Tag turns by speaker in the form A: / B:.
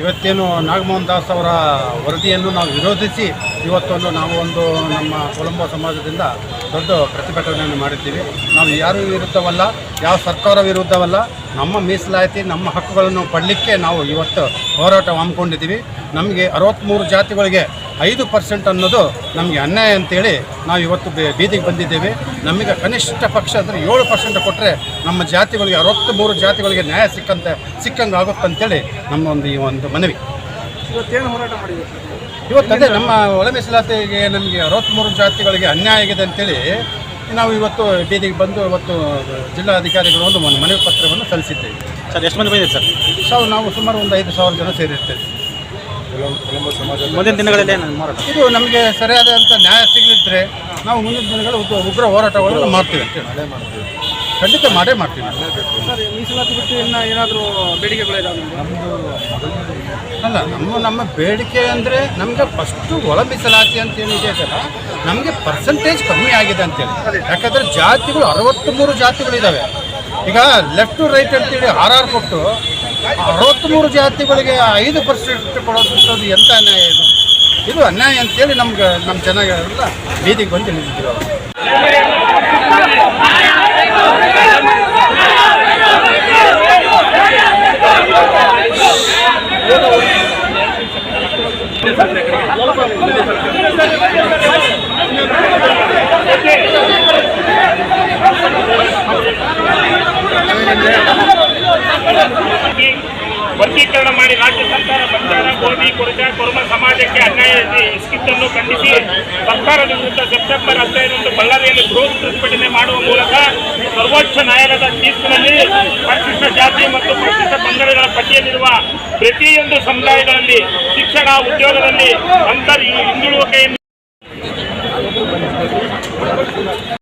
A: ಇವತ್ತೇನು ನಾಗಮೋಹನ್ ದಾಸ್ ಅವರ ವರದಿಯನ್ನು ನಾವು ವಿರೋಧಿಸಿ ಇವತ್ತೊಂದು ನಾವು ಒಂದು ನಮ್ಮ ಕೊಲಂಬೋ ಸಮಾಜದಿಂದ ದೊಡ್ಡ ಪ್ರತಿಭಟನೆಯನ್ನು ಮಾಡಿದ್ದೀವಿ. ನಾವು ಯಾರು ವಿರುದ್ಧವಲ್ಲ, ಯಾವ ಸರ್ಕಾರ ವಿರುದ್ಧವಲ್ಲ, ನಮ್ಮ ಮೀಸಲಾತಿ, ನಮ್ಮ ಹಕ್ಕುಗಳನ್ನು ಪಡಲಿಕ್ಕೆ ನಾವು ಇವತ್ತು ಹೋರಾಟ ಹಮ್ಮಿಕೊಂಡಿದ್ದೀವಿ. ನಮಗೆ ಅರವತ್ತ್ಮೂರು ಜಾತಿಗಳಿಗೆ ಐದು ಪರ್ಸೆಂಟ್ ಅನ್ನೋದು ನಮಗೆ ಅನ್ಯಾಯ ಅಂತೇಳಿ ನಾವು ಇವತ್ತು ಬೀದಿಗೆ ಬಂದಿದ್ದೇವೆ. ನಮಗೆ ಕನಿಷ್ಠ ಪಕ್ಷ ಅಂದರೆ ಏಳು ಪರ್ಸೆಂಟ್ ಕೊಟ್ಟರೆ ನಮ್ಮ ಜಾತಿಗಳಿಗೆ ಅರವತ್ತು ಮೂರು ಜಾತಿಗಳಿಗೆ ನ್ಯಾಯ ಸಿಕ್ಕಂತೆ ಸಿಕ್ಕಂಗೆ ಆಗುತ್ತೆ ಅಂತೇಳಿ ನಮ್ಮ ಒಂದು ಈ ಒಂದು ಮನವಿ.
B: ಇವತ್ತೇನು ಹೋರಾಟ ಮಾಡಿದ್ರು?
A: ಇವತ್ತು ಅದೇ ನಮ್ಮ ಒಳ ಮೀಸಲಾತಿಗೆ ನಮಗೆ ಅರವತ್ತ್ಮೂರು ಜಾತಿಗಳಿಗೆ ಅನ್ಯಾಯ ಆಗಿದೆ ಅಂತೇಳಿ ನಾವು ಇವತ್ತು ಬೀದಿಗೆ ಬಂದು ಇವತ್ತು ಜಿಲ್ಲಾಧಿಕಾರಿಗಳು ಒಂದು ಒಂದು ಮನವಿ ಪತ್ರವನ್ನು ಸಲ್ಲಿಸಿದ್ದೇವೆ.
C: ಸರ್ ಎಷ್ಟು ಮಂದಿ ಬಂದಿದೆ ಸರ್?
A: ಸೊ ನಾವು ಸುಮಾರು ಒಂದು ಐದು ಸಾವಿರ ಜನ ಸೇರಿರ್ತೇವೆ.
C: ಮುಂದಿನ ದಿನಗಳಲ್ಲಿ
A: ಇದು ನಮಗೆ ಸರಿಯಾದಂಥ ನ್ಯಾಯ ಸಿಗಲಿದ್ರೆ ನಾವು ಮುಂದಿನ ದಿನಗಳು ಉಗ್ರ- ಹೋರಾಟಗಳನ್ನು ಮಾಡ್ತೀವಿ ಅಂತೇಳಿ ಖಂಡಿತ ಮಾಡೇ ಮಾಡ್ತೀವಿ.
B: ಸರ್ ಮೀಸಲಾತಿ ಬಿಟ್ಟು ಇನ್ನು ಏನಾದರೂ ಬೇಡಿಕೆಗಳಿದಾವೆ
A: ಅಲ್ಲ ನಮ್ಮ ನಮ್ಮ ಬೇಡಿಕೆ ಅಂದರೆ ನಮಗೆ ಫಸ್ಟು ಒಳ ಮೀಸಲಾತಿ ಅಂತ ಏನಿದೆ ಅಲ್ಲ ನಮಗೆ ಪರ್ಸೆಂಟೇಜ್ ಕಮ್ಮಿ ಆಗಿದೆ ಅಂತೇಳಿ ಯಾಕಂದರೆ ಜಾತಿಗಳು ಅರವತ್ತ್ಮೂರು ಜಾತಿಗಳಿದ್ದಾವೆ ಈಗ ಲೆಫ್ಟ್ ಟು ರೈಟ್ ಅಂತೇಳಿ ಆರ್ ಆರ್ ಕೊಟ್ಟು ಅರವತ್ತ್ಮೂರು ಜಾತಿಗಳಿಗೆ ಐದು ಪರ್ಸೆಂಟ್ ಕೊಡೋದು ಎಂತ ಅನ್ಯಾಯ ಇದು? ಇದು ಅನ್ಯಾಯ ಅಂತೇಳಿ ನಮ್ಗೆ ನಮ್ಮ ಚೆನ್ನಾಗಿರಲ್ಲ ಬೀದಿಗೆ ಬಂದು ನಿಂತಿದ್ದೀವಿ ಅವರು.
D: ವರ್ಗೀಕರಣ ಮಾಡಿ ರಾಜ್ಯ ಸರ್ಕಾರ ಬಂಜಾರ ಗೋಧಿ, ಕೊರಜ, ಕುರುಮ ಸಮಾಜಕ್ಕೆ ಅನ್ಯಾಯ ಎಸಗಿದ್ದನ್ನು ಖಂಡಿಸಿ ಸರ್ಕಾರದ ವಿರುದ್ಧ ಸೆಪ್ಟೆಂಬರ್ ಹದಿನೈದರಂದು ಬಳ್ಳಾರಿಯಲ್ಲಿ ಬೃಹತ್ ಪ್ರತಿಭಟನೆ ಮಾಡುವ ಮೂಲಕ ಸರ್ವೋಚ್ಚ ನ್ಯಾಯಾಲಯದ ತೀರ್ಪಿನಲ್ಲಿ ಪರಿಶಿಷ್ಟ ಜಾತಿ ಮತ್ತು ಪರಿಶಿಷ್ಟ ಪಂಗಡಗಳ ಪಟ್ಟಿಯಲ್ಲಿರುವ ಪ್ರತಿಯೊಂದು ಸಮುದಾಯಗಳಲ್ಲಿ ಶಿಕ್ಷಣ ಉದ್ಯೋಗದಲ್ಲಿ ಅಂತರ್ ಹಿಂದುಳುವಿಕೆಯನ್ನು